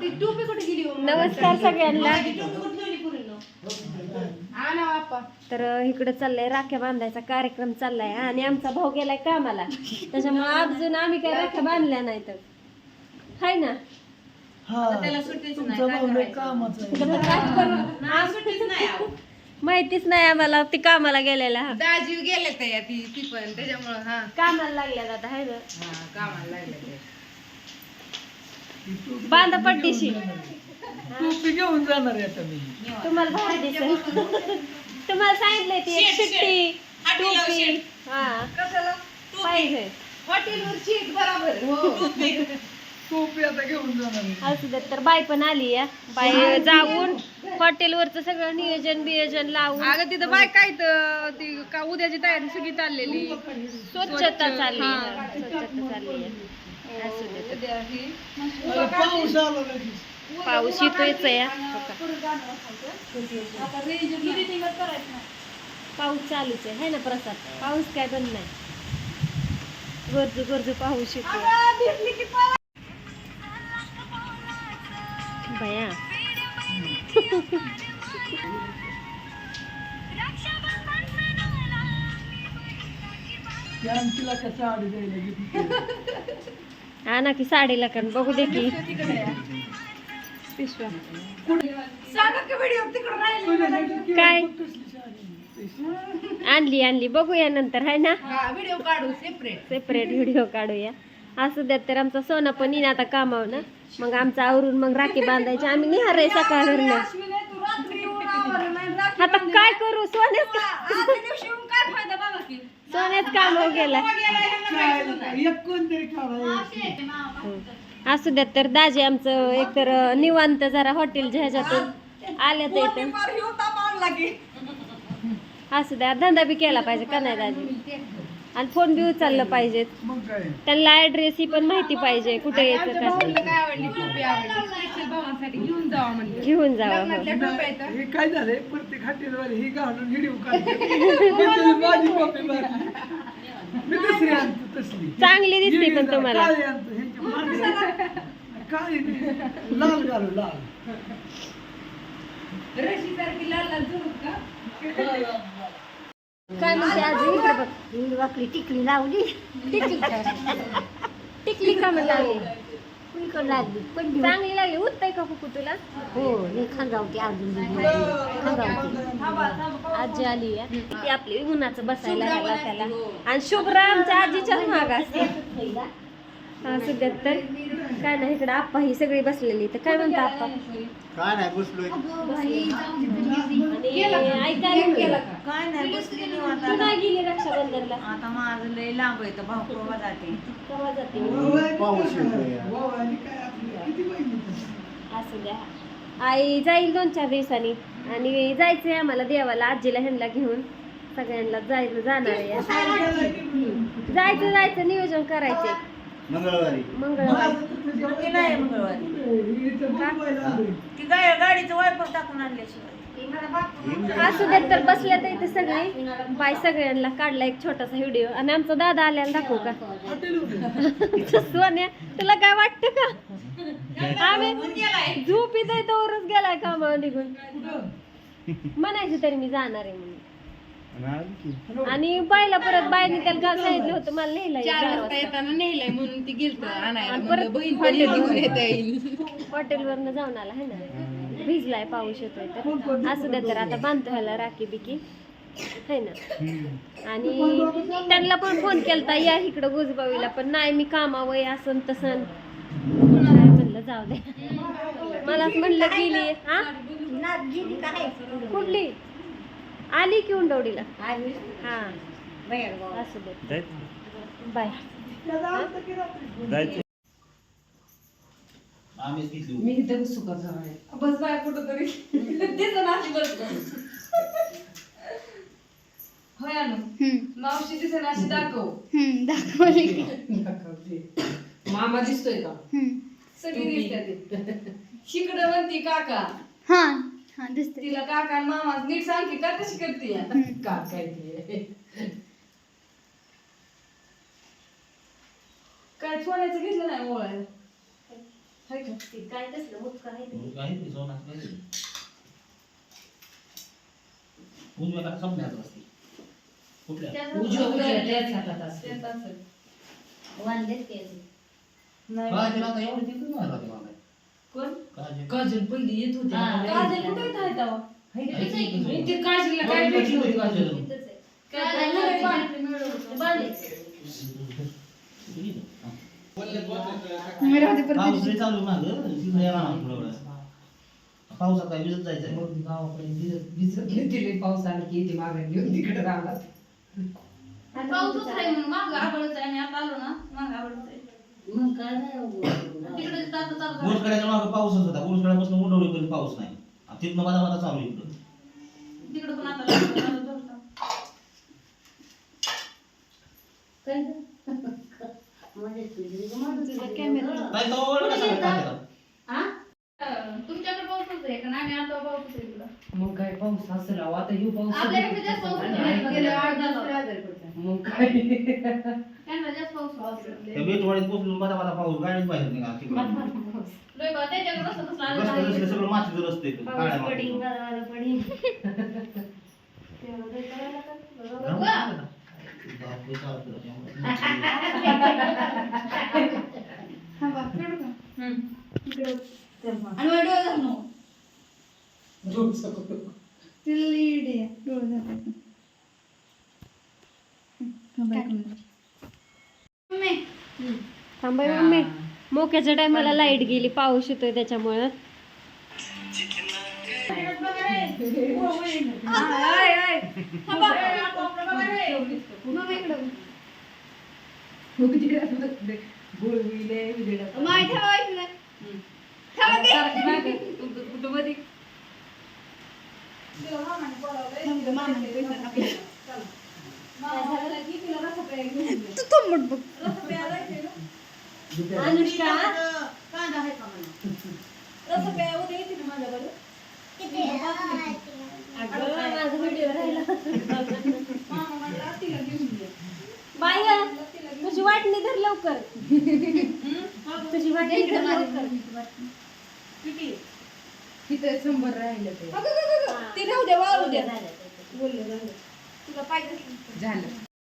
ती टोपी कुठे गेली हो? नमस्कार सगळ्यांना? हा तर इकडे चाललंय राख्या बांधायचा कार्यक्रम चाललाय. आणि आमचा भाऊ गेलाय कामाला. त्याच्यामुळे अजून आम्ही काही राख्या बांधल्या नाही तर हाय ना? हा. माहितीच नाही आम्हाला ती कामाला गेलेला. हा. दाजीव गेले त्या ती ती पण त्याच्यामुळं हा. कामाला लागल्या आता हाय ना? हा कामाला लागले ते बांधा पड्डीशी टोपी घेऊन जाणार आहे आता मी. तुम्हाला भारी दिसेल. तुम्हाला सांगितलंय ती एक शेट, शिट्टी हाटीला टोपी. शेट. हा. कशाला? पाहिजे. हॉटेलवर शीट बरोबर. हो. टोपी. आता घेऊन जाणार आहे. असू देत तर बाय पण आली या. बाय जाऊन हॉटेलवरचं सगळं नियोजन बियोजन लावून. अगं तिथं बाय काय तर ती का उद्याची तयारी सगळी चाललेली. स्वच्छता चालली स्वच्छता चालली आहे. अरे, पाऊस आला लगेच. पाऊस येतोयच या पाऊस चालूच आहे है ना प्रसाद? पाऊस काय बंद नाही. गरजू गरजू पाऊस येतो त्या आमटीला कसं गेली? हा ना की साडीला कण बघू दे की. पिशव्या. काय? आणली आणली. बघूया नंतर है ना? व्हिडिओ काढू सेपरेट सेपरेट व्हिडिओ काढूया. असू द्यात तर आमचा सोना पण येईन आता कामावर ना. मग आमचं आवरून मग राखी बांधायची. आम्ही निहार आहे सकाळ आता काय करू? सोन्याच काय फायदा बाबा की? सोन्याच कामावर गेला असू द्यात तर दाजी आमचं एकतर निवांत जरा हॉटेलच्या ह्याच्यातून आल्या तर इथं असू द्या धंदा बी केला पाहिजे का नाही दाजी? आणि फोन बी उचललं काय? त्यांना ऍड्रेस ही पण माहिती पाहिजे कुठे यायचं काय. घेऊन जावा म्हणलं घेऊन जावा हो. काय झालंय? प्रत्येक हॉटेलवाले ही घालून व्हिडिओ काढते माझी कॉपी मारली. मी चांगली दिसते पण तुम्हाला. काळी आणतो ह्यांच्या मागे काळी नाही, लाल घालू लाल. रशी सारखी लाल लाल झुमक का? काय म्हणते आज? इकडे बघ. वाकडी टिकली लावली. टिकली टिकली का लागली कुणीकडे लागली पण चांगली लागली उत्ताय का कुकू तुला? हो मी खांगावते अजून खांगावते आजी आली आहे. ती आपली उन्हाचं बसायला त्याला आणि शुभ्रा आमच्या आजीच्या माग असते. हा. सध्या तर. काय नाही इकडे आप्पा ही सगळी बसलेली तर काय म्हणता आप्पा? काय नाही बसलोय. काय नाही बसली निवांत तू नाही गेली रक्षाबंधनला? आता माझं लय लांब आहे तर भाऊ केव्हा जाते? पाऊस येतोय. महिने असू द्या. आई जाईल दोन चार दिवसांनी. आणि जायचंय आम्हाला देवाला आजीला ह्यांना घेऊन. सगळ्यांना जायचं जाणार आहे. जायचं जायचं नियोजन करायचंय. मंगळवारी. मंगळवार. सुट्टी नाही मंगळवारी. ती गाय गाडीचं वायपर टाकून आणल्याशिवाय. असू देत तर बसल्या तर इथे सगळे. बाय सगळ्यांना काढला एक छोटासा व्हिडिओ. आणि आमचा दादा आल्याला दाखवू का? सोन्या तुला काय वाटतं का? आम्ही झोप इथे तोवरच गेलाय कामावर निघून. म्हणायचं तरी मी जाणार आहे म्हणून. आणि बायला परत बायने त्याला काल सांगितलं होतं मला लिहिलं चार वाजता येताना नेलंय म्हणून ती गेलत आणायला. आणि म्हणलं परत बहीण पण घेऊन येता येईल. हॉटेलवरनं जाऊन आला है ना? भिजलाय पाऊस येतोय तर. असू द्या तर आता बांधतो ह्याला राखी बिकी है ना? आणि त्यांना पण फोन केलता या इकडं गुजबावीला पण नाही मी कामावय असन तसन काय म्हणलं जाऊ दे. मलाच म्हणलं गेली हा? कुठली? आली की उंडवडीला? हा. असू दे. बाय. आम्हीच घेतली मी इथं बस बाय कुठं तरी तिथं नाशी बस. होय अनु मावशी दिसेल अशी दाखव. दाखवते मामा दिसतोय का? सगळी दिसतात शिकडं म्हणती काका. हा. दिसते तिला काका आणि मामा नीट सांग की का कशी करते काका आहे ती. काय सोन्याचं घेतलं नाही ओळायला हाय का? ते काय तसलं मुतकं आहे ते. काय ते सोनाचं काय ते? उजव्या का संपण्याचं असते कुठल्या त्याचं- उजव्या उजव्या त्याच हातात असते. तेच असेल. वांदेच केले नाही. आता एवढी कोण काजल. काजल पहिली येत होती काजल. कुठे येत आहे तेव्हा? ते काजलला काय भेटलं होतं? काजल लय चालू ग तिथं यायला ना थोडं वेळ. पावसात काय भिजत जायचंय? मग गावाकडे भिजत भिजत गेले पाऊस आला की येते मागे घेऊन तिकडे राहणार. पाऊसच आहे म्हणून मागं आभाळच आहे आणि आता आलो ना मागं आभाळच आहे. मग काय नाही. तिकडे चालतं चालतं. गोरसकड्याच्या मागे पाऊसच होता उडवलीपर्यंत पाऊस नाही आणि तिथनं बदा बदा चालू आहे इकडं तिकडे पण आता लागलं, आता जोरदार. काय गं? म्हणजे तुझी तुझा कॅमेरा. नाही तो ओरडला. हा? अं, तुमच्याकडे पाऊसच आहे का नाही आता आहे इकडं मग काय पाऊस असेल अहो, आता येऊ पाऊस जास्त पाऊस गेल्या? आठ आजारी. मग काय त्यांना जास्त पाऊस त्या बेटवाडीत पोचलून बदा बदा पाऊस गाडीच बाहेर निघाला तिकडं लय बा त्याच्याकडे रस्ता कसला आलेला रस्ते आहे. रस्ते सगळं मातीचं रस्ते काळ्या पाऊस पडीन, मातीचं. गारवारं पडीन. तेवढं काही करायला का? बरोबर. बघा. बापरे, चालतं त्यामुळे. आणि वर डोळे थांबाय मम्मी मोक्याच्या टायमाला लाइट गेली पाऊस येतोय त्याच्यामुळं आय, आय. थांबा. आता आपलं बघा अनुष्का कांदा आहे का म्हणा? रस्सा प्यायला उद्या येते ना माझ्याकडे? अगं, माझा व्हिडिओ राहिला मामा म्हणला तिला घेऊन ये. बाय तुझी वाटणी धर लवकर तुझी वाटणी धर लवकर किती? तिथे शंभर राहिलं ते अगं, अगं, अगं, अगं. ते राहू द्या वाळू द्या. बोलले झालं तुला पाहिजे झालं